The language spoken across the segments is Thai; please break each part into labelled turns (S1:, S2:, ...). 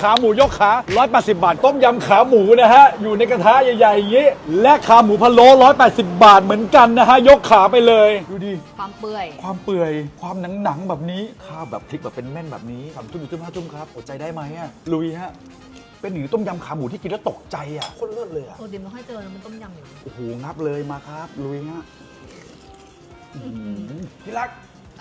S1: ขาหมูยกขา 180 บาท ต้มยำขาหมูนะฮะ อยู่ในกระทะใหญ่ๆอย่างนี้ และขาหมูพะโล้180 บาทเหมือนกันนะฮะ ยกขาไปเลย ดูดิ
S2: ความเปื่อย
S1: ความเปื่อย ความหนังหนังๆแบบนี้ ข้าวแบบพริกแบบเป็นแม่นแบบนี้สามทุ่มถึงห้าทุ่มครับ อดใจได้ไหมอะลุยฮะ เป็นหนึ่งต้มยำขาหมูที่กินแล้วตกใจอะโคตรเลิศเลยอะ
S2: โอ้ดิมไม่ค่อยเจอนะมันต้มยำอยู่
S1: โอ้โห งับเลยมาครับ ลุยฮะอื้อหือที่รัก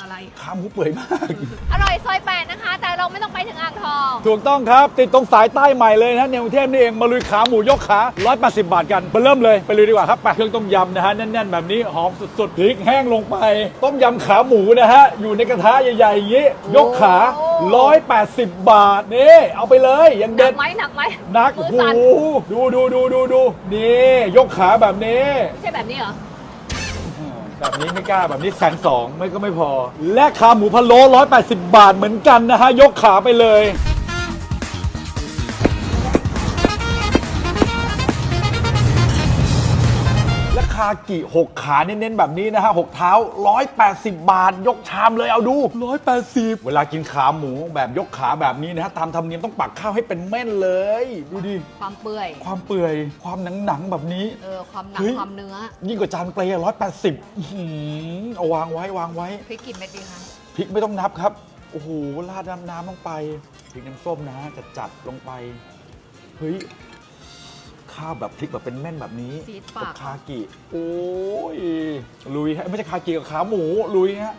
S2: อะไร
S1: ขาหมูเปื่อยมาก
S2: อร่อยซอยแปดนะคะ แต่เราไม่ต้องไปถึงอ่างทอง
S1: ถูกต้องครับ ติดตรงสายใต้ใหม่เลยนะในกรุงเทพนี่เองมาลุยขาหมูยกขา180 บาทกันไปเริ่มเลยไปเลยดีกว่าครับไปเครื่องต้มยำนะฮะแน่นๆแบบนี้หอมสุดๆพริกแห้งลงไป ต้มยำขาหมูนะฮะอยู่ในกระทะใหญ่ๆอย่างนี้ ยกขา180 บาทนี่เอาไปเลยอย่าง
S2: หนั
S1: เด็
S2: ก
S1: ด
S2: ไหมหนักไหม
S1: นัก
S2: มื
S1: โอ้
S2: อ
S1: โห
S2: สั่น
S1: ดูดูดูดูดูนี่ ยกขาแบบนี้
S2: ไม่ใช่แบบนี้เหรอ
S1: แบบนี้ไม่กล้าแบบนี้แสนสองไม่ก็ไม่พอ และขาหมูพะโล้180 บาทเหมือนกันนะฮะยกขาไปเลยากิ 6 ขาเน้นๆแบบนี้นะฮะ6เท้า 180 บาท ยกชามเลยเอาดู 180 เวลากินขาหมูแบบยกขาแบบนี้นะฮะตามธรรมเนียมต้องปักข้าวให้เป็นแม่นเลย ดูดิ
S2: ความเปื่อย
S1: ความเปื่อย ความหนังๆแบบนี้
S2: เออ ความหนัก
S1: เฮ้ย
S2: ความเนื้อ
S1: ยิ่งกว่าจานเปลร้อยแปดสิบเอาวางไว้วางไว้
S2: พริกกี่เม็ดดีคะ
S1: พริกไม่ต้องนับครับ โอ้โหราดน้ำน้ำลงไป พริกน้ำส้มนะจัดจัดๆลงไป เฮ้ย ข้าวแบบพริกแบบเป็นแม่นแบบนี้
S2: ฟีดปาก
S1: กับคากิ โอ้ย ลุยฮะไม่ใช่คากิกับขาหมู ลุยฮะ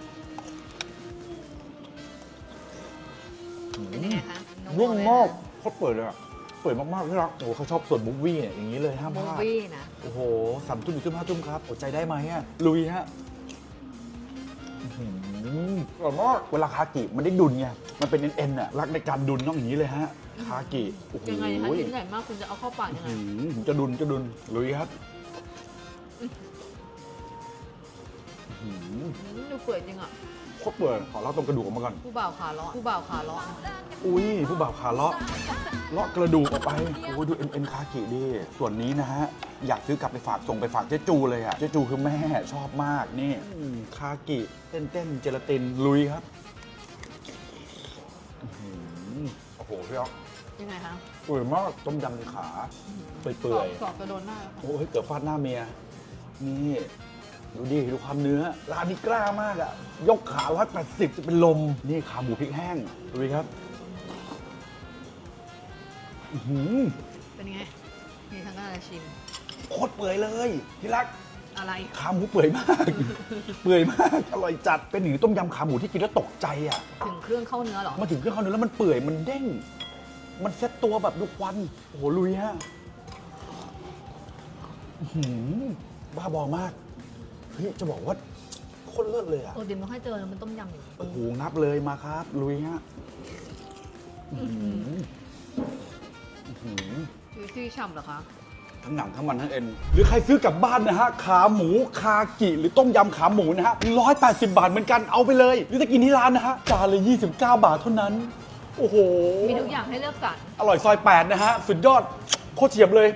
S2: เป็นยังไงคะ
S1: นุ่มมากโคตรเปิดเลยอะเปิดมากๆที่รักโอ้โหเขาชอบส่วนมูฟวี่เนี่ยอย่างนี้เลยห้ามพ
S2: มู
S1: ลาด
S2: วี่นะ
S1: โอ้โหสามทุ่มถึงทุ่มห้าทุ่มครับอดใจได้ไหมอะลุยฮะ อื้อหืออร่อยมากเวลาคากิมันได้ดุนไง มันเป็นเอ็นๆอะรักในการดุนต้องอย่างนี้เลยฮะ คากิโอ้โห
S2: ยังไงคะชิ้นใหญ่มากคุณจะเอาเข้าปากยังไง
S1: อื้อหือจะดุนจะดุนลุยครับอื้อหือ
S2: อืมดูเปื่อยจริงอะ
S1: โคตรเปื่อยขอเล่าตรงกระดูกออกมาก่อน
S2: ผู้บ่าวขาเลาะผู้บ่าวขาเลาะ
S1: อุ้ยผู้บ่าวขาเลาะเลาะกระดูกออกไปโอ้ยดูเอ็นเอ็นคากิดิส่วนนี้นะฮะ อยากซื้อกลับไปฝากส่งไปฝากเจ๊จูเลยอะเจ๊จูคือแม่ชอบมากนี่อืมคากิเต้นเต้นๆเจลาตินลุยครับอื้อหือโอ้โหพี่อ๊อก
S2: ยังไงคะ
S1: เปื่อยมากต้มยำในขาเปื่อย
S2: สอบจะโดนหน้าแล้วค่ะ
S1: ๆโอ้ยเกือบฟาดหน้าเมีย นี่ ดูดิดูความเนื้อ ร้านนี้กล้ามากอะยกขาร้อยแปดสิบจะเป็นลม นี่ขาหมูพริกแห้งดูดิครับอื้อหือ
S2: เป็นไงมีทั้งการชิม
S1: โคตรเปื่อยเลยที่รัก
S2: อะไร
S1: ขาหมูเปื่อยมาก เปื่อยมาก อร่อยจัด เป็นหนึ่งต้มยำขาหมูที่กินแล้วตกใจอะ
S2: ถึงเครื่องเข้าเนื้อเหรอ
S1: มาถึงเครื่องเขาเนื้อแล้วมันเปื่อย มันเด้ง มันเซ็ตตัวแบบดูควัน โอ้โหลุยฮะอื้อหือบ้าบอมาก เฮ้ยจะบอกว่าโคตรเลิศเลยอะ
S2: โอ้ดิมไม่ค่อยเจอนะมันต้มยำอยู่
S1: โอ้โห งับเลยมาครับ ลุยฮะอื้อหืออื้อหือ
S2: จุยซี่ฉ่ำเหรอคะ
S1: ทั้งหนังทั้งมันทั้งเอ็น หรือใครซื้อกลับบ้านนะฮะ ขาหมูคากิ หรือต้มยำขาหมูนะฮะร้อยแปดสิบาทเหมือนกันเอาไปเลย หรือจะกินที่ร้านนะฮะ จานละ29บาทเท่านั้น โอ้โห
S2: มีทุกอย่างให้เลือกสรร
S1: อร่อยซอย 8 นะฮะ สุดยอด โคตรเฉียบเลย